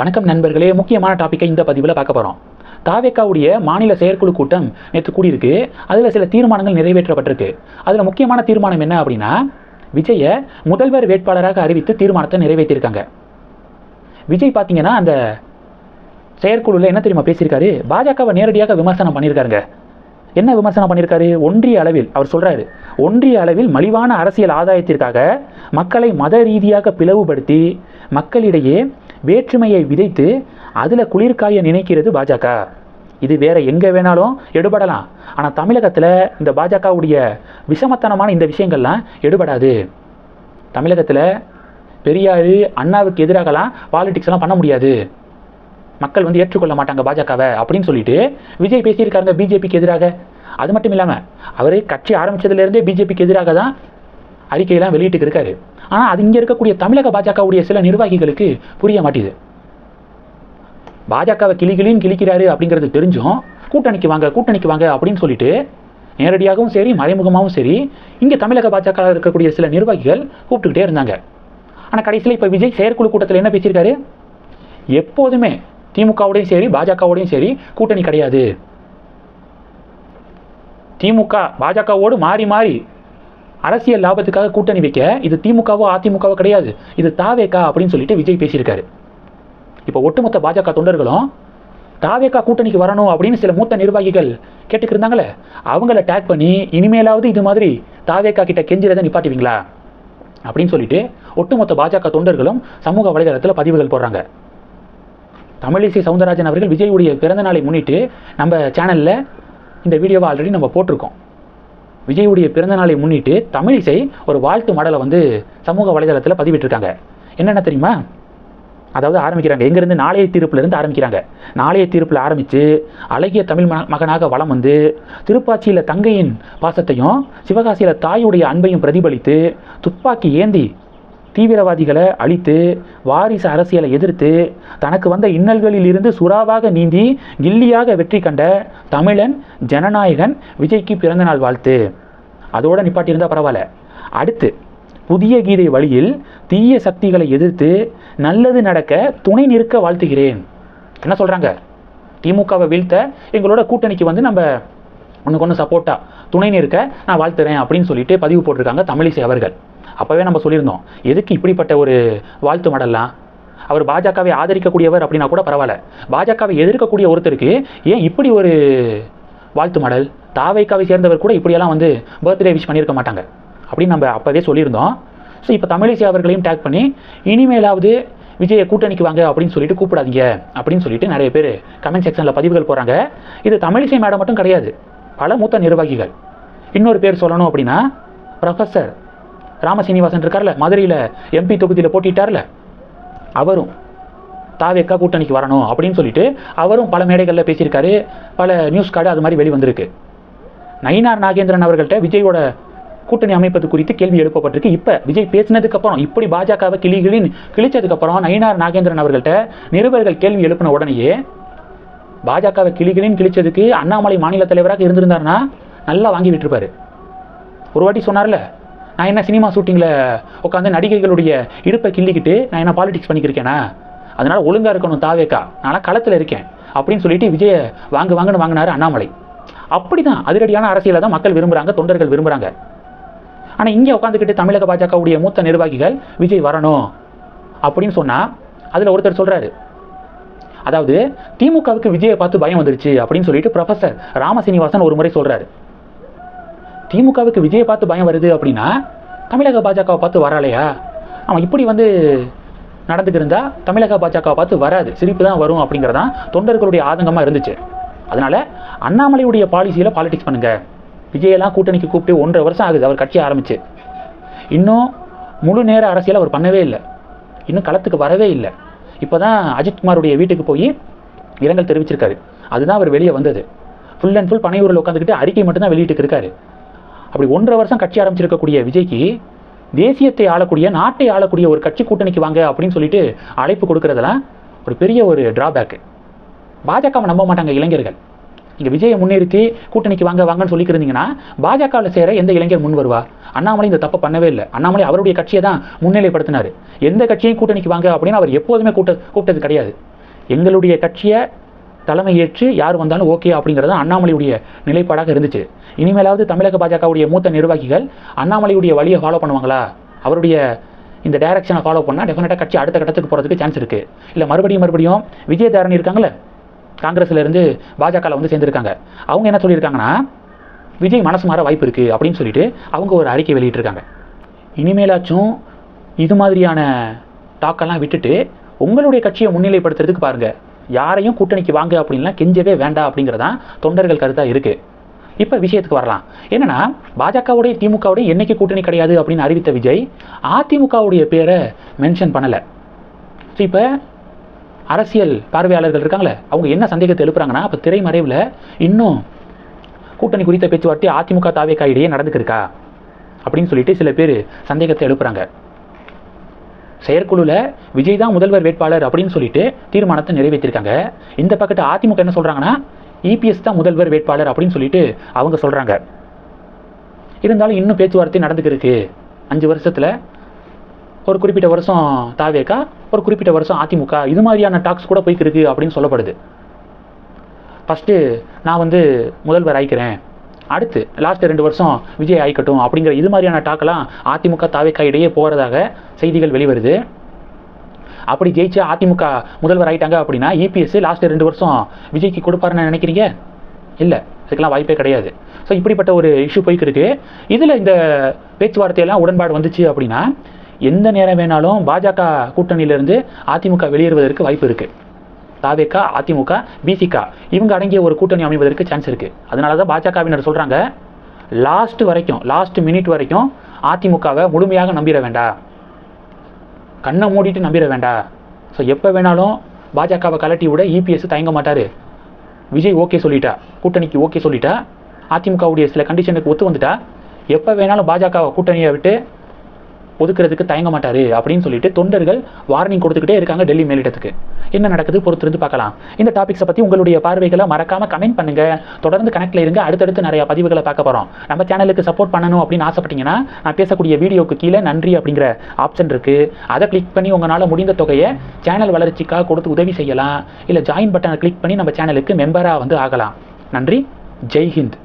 வணக்கம் நண்பர்களே முக்கியமான டாப்பிக்கை இந்த பதிவில் பார்க்க போகிறோம் தாவேக்காவுடைய மாநில செயற்குழு கூட்டம் நேற்று கூடியிருக்கு. அதில் சில தீர்மானங்கள் நிறைவேற்றப்பட்டிருக்கு. அதில் முக்கியமான தீர்மானம் என்ன அப்படின்னா விஜயை முதல்வர் வேட்பாளராக அறிவித்து தீர்மானத்தை நிறைவேற்றியிருக்காங்க. விஜய் பார்த்தீங்கன்னா அந்த செயற்குழுவில் என்ன தெரியுமா பேசியிருக்காரு? பாஜகவை நேரடியாக விமர்சனம் பண்ணியிருக்காருங்க. என்ன விமர்சனம் பண்ணியிருக்காரு ஒன்றிய அளவில் அவர் சொல்கிறாரு ஒன்றிய அளவில் மலிவான அரசியல் ஆதாயத்திற்காக மக்களை மத ரீதியாக பிளவுபடுத்தி மக்களிடையே வேற்றுமையை விதைத்து அதில் குளிர்காய நினைக்கிறது பாஜக. இது வேற எங்கே வேணாலும் எடுபடலாம். ஆனால் தமிழகத்தில் இந்த பாஜகவுடைய விஷமத்தனமான இந்த விஷயங்கள்லாம் எடுபடாது. தமிழகத்தில் பெரியார் அண்ணாவுக்கு எதிராகலாம் பாலிடிக்ஸ்லாம் பண்ண முடியாது. மக்கள் வந்து ஏற்றுக்கொள்ள மாட்டாங்க பாஜகவை அப்படின்னு சொல்லிட்டு விஜய் பேசியிருக்காருங்க பிஜேபிக்கு எதிராக. அது மட்டும் இல்லாமல் அவர் கட்சி ஆரம்பிச்சதுலேருந்தே பிஜேபிக்கு எதிராக தான் அறிக்கையெல்லாம் வெளியிட்டு இருக்காரு. ஆனால் அது இங்கே இருக்கக்கூடிய தமிழக பாஜகவுடைய சில நிர்வாகிகளுக்கு புரிய மாட்டேது. பாஜகவை கிளி கிளின்னு கிழிக்கிறாரு அப்படிங்கிறது தெரிஞ்சும் கூட்டணிக்கு வாங்க கூட்டணிக்கு வாங்க அப்படின்னு சொல்லிட்டு நேரடியாகவும் சரி மறைமுகமாகவும் சரி இங்கே தமிழக பாஜக இருக்கக்கூடிய சில நிர்வாகிகள் கூப்பிட்டுக்கிட்டே இருந்தாங்க. ஆனால் கடைசியில் இப்போ விஜய் செயற்குழு கூட்டத்தில் என்ன பேசியிருக்காரு? எப்போதுமே திமுகவோடையும் சரி பாஜகவோடையும் சரி கூட்டணி கிடையாது. திமுக பாஜகவோடு மாறி மாறி அரசியல் லாபத்துக்காக கூட்டணி வைக்க இது திமுகவோ அதிமுகவோ கிடையாது. இது தாவேக்கா அப்படின்னு சொல்லிட்டு விஜய் பேசியிருக்காரு. இப்போ ஒட்டுமொத்த பாஜக தொண்டர்களும் தாவேக்கா கூட்டணிக்கு வரணும் அப்படின்னு சில மூத்த நிர்வாகிகள் கேட்டுக்கிருந்தாங்களே அவங்கள டேக் பண்ணி இனிமேலாவது இது மாதிரி தாவேக்கா கிட்ட கெஞ்சிரதை நிப்பாட்டுவீங்களா? அப்படின்னு சொல்லிட்டு ஒட்டுமொத்த பாஜக தொண்டர்களும் சமூக வலைதளத்தில் பதிவுகள் போடுறாங்க. தமிழிசை சவுந்தரராஜன் அவர்கள் விஜயுடைய பிறந்த நாளை முன்னிட்டு நம்ம சேனலில் இந்த வீடியோவை ஆல்ரெடி நம்ம போட்டிருக்கோம். விஜயுடைய பிறந்த நாளை முன்னிட்டு தமிழிசை ஒரு வாழ்த்து மடலை வந்து சமூக வலைதளத்தில் பதிவிட்டிருக்காங்க. என்னென்ன தெரியுமா? அதாவது ஆரம்பிக்கிறாங்க. எங்கேருந்து நாளைய தீர்ப்புலேருந்து ஆரம்பிக்கிறாங்க. நாளைய தீர்ப்பில் ஆரம்பித்து அழகிய தமிழ் ம மகனாக வலம் வந்து திருப்பாச்சியில் தங்கையின் பாசத்தையும் சிவகாசியில் தாயுடைய அன்பையும் பிரதிபலித்து துப்பாக்கி ஏந்தி தீவிரவாதிகளை அழித்து வாரிசு அரசியலை எதிர்த்து தனக்கு வந்த இன்னல்களில் இருந்து சுறாவாக நீந்தி கில்லியாக வெற்றி கண்ட தமிழன் ஜனநாயகன் விஜய்க்கு பிறந்தநாள் வாழ்த்து. அதோட நிப்பாட்டியிருந்தால் பரவாயில்ல. அடுத்து புதிய கீதை வழியில் தீய சக்திகளை எதிர்த்து நல்லது நடக்க துணை நிற்க வாழ்த்துகிறேன். என்ன சொல்கிறாங்க திமுகவை வீழ்த்த எங்களோட கூட்டணிக்கு வந்து நம்ம ஒன்றுக்கு ஒன்று சப்போர்ட்டாக துணை நிற்க நான் வாழ்த்துறேன் அப்படின்னு சொல்லிட்டு பதிவு போட்டிருக்காங்க தமிழிசை அவர்கள். அப்போவே நம்ம சொல்லியிருந்தோம் எதுக்கு இப்படிப்பட்ட ஒரு வாழ்த்து மடல்லாம்? அவர் பாஜகவை ஆதரிக்கக்கூடியவர் அப்படின்னா கூட பரவாயில்ல. பாஜகவை எதிர்க்கக்கூடிய ஒருத்தருக்கு ஏன் இப்படி ஒரு வாழ்த்து மடல்? தாவைக்காவை சேர்ந்தவர் கூட இப்படியெல்லாம் வந்து பர்த்டே விஷ் பண்ணியிருக்க மாட்டாங்க. அப்படின்னு நம்ம அப்போவே சொல்லியிருந்தோம். ஸோ இப்போ தமிழிசை அவர்களையும் டேக் பண்ணி இனிமேலாவது விஜயை கூட்டணிக்கு வாங்க அப்படின்னு சொல்லிட்டு கூப்பிடாதீங்க அப்படின்னு சொல்லிட்டு நிறைய பேர் கமெண்ட் செக்ஷனில் பதிவுகள் போகிறாங்க இது தமிழிசை மேடம் மட்டும் கிடையாது. பல மூத்த நிர்வாகிகள். இன்னொரு பேர் சொல்லணும் அப்படின்னா ப்ரொஃபஸர் ராமசீனிவாசன் இருக்கார்ல மதுரையில் எம்பி தொகுதியில் போட்டிட்டார்ல அவரும் தாவேக்கா கூட்டணிக்கு வரணும் அப்படின்னு சொல்லிட்டு அவரும் பல மேடைகளில் பேசியிருக்காரு பல நியூஸ் கார்டு அது மாதிரி வெளிவந்திருக்கு. நயினார் நாகேந்திரன் அவர்கள்ட்ட விஜயோட கூட்டணி அமைப்பது குறித்து கேள்வி எழுப்பப்பட்டிருக்கு. இப்போ விஜய் பேசினதுக்கப்புறம் இப்படி பாஜகவை கிளி கிளின்னு நயினார் நாகேந்திரன் அவர்கள்ட்ட நிருபர்கள் கேள்வி எழுப்பின உடனேயே பாஜகவை கிளி கிளின்னு கிழிச்சதுக்கு அண்ணாமலை மாநில தலைவராக இருந்திருந்தாருன்னா நல்லா வாங்கி விட்டுருப்பாரு. ஒரு வாட்டி சொன்னார்ல நான் என்ன சினிமா ஷூட்டிங்கில் உட்காந்து நடிகைகளுடைய இடுப்பை கிள்ளிக்கிட்டு நான் என்ன பாலிடிக்ஸ் பண்ணிக்கிருக்கேனா? அதனால் ஒழுங்காக இருக்கணும் தாவேக்கா. நான்லாம் களத்தில் இருக்கேன். அப்படின்னு சொல்லிட்டு விஜய வாங்க வாங்கன்னு வாங்கினாரு அண்ணாமலை. அப்படி தான் அதிரடியான அரசியலை தான் மக்கள் விரும்புகிறாங்க தொண்டர்கள் விரும்புகிறாங்க ஆனால் இங்கே உட்காந்துக்கிட்டு தமிழக பாஜகவுடைய மூத்த நிர்வாகிகள் விஜய் வரணும். அப்படின்னு சொன்னால் அதில் ஒருத்தர் சொல்கிறாரு அதாவது திமுகவுக்கு விஜயை பார்த்து பயம் வந்துருச்சு அப்படின்னு சொல்லிட்டு ப்ரொஃபஸர் ராமசீனிவாசன் ஒரு முறை சொல்கிறாரு திமுகவுக்கு விஜயை பார்த்து பயம் வருது அப்படின்னா தமிழக பாஜகவை பார்த்து வரலையா அவன் இப்படி வந்து நடந்துக்கிருந்தா தமிழக பாஜகவை பார்த்து வராது. சிரிப்பு தான் வரும் அப்படிங்கிறதான் தொண்டர்களுடைய ஆதங்கமாக இருந்துச்சு. அதனால் அண்ணாமலையுடைய பாலிசியில் பாலிடிக்ஸ் பண்ணுங்கள் விஜயெல்லாம் கூட்டணிக்கு கூப்பிட்டு ஒன்றரை வருஷம் ஆகுது. அவர் கட்சி ஆரம்பிச்சு. இன்னும் முழு நேர அரசியல் அவர் பண்ணவே இல்லை. இன்னும் களத்துக்கு வரவே இல்லை. இப்போ தான் அஜித்குமாருடைய வீட்டுக்கு போய் இரங்கல் தெரிவிச்சிருக்காரு. அதுதான் அவர் வெளியே வந்தது. ஃபுல் அண்ட் ஃபுல் பனையூரில் உட்காந்துக்கிட்டு அறிக்கை மட்டும்தான் வெளியிட்டு இருக்காரு அப்படி ஒன்றரை வருஷம் கட்சி ஆரம்பிச்சிருக்கக்கூடிய விஜய்க்கு தேசியத்தை ஆளக்கூடிய நாட்டை ஆளக்கூடிய ஒரு கட்சி கூட்டணிக்கு வாங்க அப்படின்னு சொல்லிட்டு அழைப்பு கொடுக்கறதெல்லாம் ஒரு பெரிய ஒரு டிராபேக்கு பாஜகவை நம்ப மாட்டாங்க இளைஞர்கள். நீங்கள் விஜயை முன்னிறுத்தி கூட்டணிக்கு வாங்க வாங்கன்னு சொல்லிக்கிறீங்கன்னா பாஜகவில் சேர எந்த இளைஞர் முன் வருவா? அண்ணாமலை இந்த தப்பை பண்ணவே இல்லை. அண்ணாமலை அவருடைய கட்சியை தான் முன்னிலைப்படுத்தினார். எந்த கட்சியும் கூட்டணிக்கு வாங்க அப்படின்னு அவர் எப்போதுமே கூட்ட கூப்பிட்டது கிடையாது. எங்களுடைய கட்சியை தலைமை ஏற்று யார் வந்தாலும் ஓகே அப்படிங்கிறது அண்ணாமலையுடைய நிலைப்பாடாக இருந்துச்சு. இனிமேலாவது தமிழக பாஜகவுடைய மூத்த நிர்வாகிகள் அண்ணாமலையுடைய வழியை ஃபாலோ பண்ணுவாங்களா? அவருடைய இந்த டைரக்ஷனை ஃபாலோ பண்ணால் டெஃபினட்டாக கட்சி அடுத்த கட்டத்துக்கு போகிறதுக்கு சான்ஸ் இருக்குது இல்லை மறுபடியும் மறுபடியும் விஜயதாரணி இருக்காங்களே காங்கிரஸ்லேருந்து பாஜகவில் வந்து சேர்ந்துருக்காங்க. அவங்க என்ன சொல்லியிருக்காங்கன்னா விஜய் மனசு மாற வாய்ப்பு இருக்குது அப்படின்னு சொல்லிட்டு அவங்க ஒரு அறிக்கை வெளியிட்டிருக்காங்க. இனிமேலாச்சும் இது மாதிரியான டாக்கெல்லாம் விட்டுட்டு உங்களுடைய கட்சியை முன்னிலைப்படுத்துறதுக்கு பாருங்கள் யாரையும் கூட்டணிக்கு வாங்க அப்படின்லாம் கெஞ்சவே வேண்டாம் அப்படிங்கிறதான் தொண்டர்கள் கருத்தாக இருக்குது இப்போ விஷயத்துக்கு வரலாம். என்னன்னா பாஜகவுடைய திமுகவுடைய என்னைக்கு கூட்டணி கிடையாது அப்படின்னு அறிவித்த விஜய் அதிமுகவுடைய பேரை மென்ஷன் பண்ணலை. ஸோ இப்போ அரசியல் பார்வையாளர்கள் இருக்காங்களே அவங்க என்ன சந்தேகத்தை எழுப்புறாங்கன்னா இப்போ திரைமறைவில் இன்னும் கூட்டணி குறித்த பேச்சுவார்த்தை அதிமுக தாவேக்கா இடையே நடந்துக்கிருக்கா அப்படின்னு சொல்லிட்டு சில பேர் சந்தேகத்தை எழுப்புறாங்க. செயற்குழுவில் விஜய் தான் முதல்வர் வேட்பாளர் அப்படின்னு சொல்லிட்டு தீர்மானத்தை நிறைவேற்றிருக்காங்க. இந்த பக்கத்து அதிமுக என்ன சொல்கிறாங்கன்னா இபிஎஸ் தான் முதல்வர் வேட்பாளர் அப்படின்னு சொல்லிட்டு அவங்க சொல்கிறாங்க இருந்தாலும் இன்னும் பேச்சுவார்த்தை நடந்துக்கிருக்கு. அஞ்சு வருஷத்தில் ஒரு குறிப்பிட்ட வருஷம் தாவேக்கா ஒரு குறிப்பிட்ட வருஷம் அதிமுக. இது மாதிரியான டாக்ஸ் கூட போய்க்கிருக்கு அப்படின்னு சொல்லப்படுது. ஃபஸ்ட்டு நான் வந்து முதல்வர் ஆயிக்கிறேன். அடுத்து லாஸ்ட் ரெண்டு வருஷம் விஜய் ஆயிக்கட்டும் அப்படிங்கிற இது மாதிரியான டாக்கெல்லாம் அதிமுக தாவேக்கா இடையே போகிறதாக செய்திகள் வெளிவருது. அப்படி ஜெயிச்சு அதிமுக முதல்வர் ஆயிட்டாங்க அப்படின்னா இபிஎஸ் லாஸ்ட் ரெண்டு வருஷம் விஜய்க்கு கொடுப்பாருன்னு நினைக்கிறீங்க? இல்லை இதுக்கெல்லாம் வாய்ப்பே கிடையாது. ஸோ இப்படிப்பட்ட ஒரு இஷ்யூ போய்க்கு இருக்கு. இதில் இந்த பேச்சுவார்த்தையெல்லாம் உடன்பாடு வந்துச்சு அப்படின்னா எந்த நேரம் வேணாலும் பாஜக கூட்டணியிலிருந்து அதிமுக வெளியேறுவதற்கு வாய்ப்பு இருக்குது தாவேக்கா அதிமுக பிசிகா இவங்க அடங்கிய ஒரு கூட்டணி அமைவதற்கு சான்ஸ் இருக்குது அதனால தான் பாஜகவினர் சொல்கிறாங்க லாஸ்ட் வரைக்கும் லாஸ்ட் மினிட் வரைக்கும் அதிமுகவை முழுமையாக நம்பிட வேண்டாம் கண்ணை மூடிட்டு நம்பிட வேண்டாம் ஸோ எப்போ வேணாலும் பாஜகவை கலட்டி விட இபிஎஸ் தயங்க மாட்டார். விஜய் ஓகே சொல்லிட்டா கூட்டணிக்கு ஓகே சொல்லிட்டா அதிமுகவுடைய சில கண்டிஷனுக்கு ஒத்து வந்துட்டா. எப்போ வேணாலும் பாஜக கூட்டணியை விட்டு ஒதுக்குறதுக்கு தயங்க மாட்டார் அப்படின்னு சொல்லிட்டு தொண்டர்கள் வார்னிங் கொடுத்துக்கிட்டே இருக்காங்க டெல்லி மேலிடத்துக்கு. என்ன நடக்குது? பொறுத்திருந்து பார்க்கலாம். இந்த டாபிக்ஸை பற்றி உங்களுடைய பார்வைகளை மறக்காமல் கமெண்ட் பண்ணுங்கள் தொடர்ந்து கனெக்டில் இருங்க. அடுத்தடுத்து நிறைய பதிவுகளை பார்க்க போகிறோம் நம்ம சேனலுக்கு சப்போர்ட் பண்ணணும் அப்படின்னு ஆசைப்பட்டீங்கன்னா நான் பேசக்கூடிய வீடியோக்கு கீழே நன்றி அப்படிங்கிற ஆப்ஷன் இருக்குது அதை கிளிக் பண்ணி உங்களால் முடிந்த தொகையை சேனல் வளர்ச்சிக்காக கொடுத்து உதவி செய்யலாம். இல்லை ஜாயின் பட்டனை கிளிக் பண்ணி நம்ம சேனலுக்கு மெம்பராக வந்து ஆகலாம். நன்றி. ஜெய் ஹிந்த்.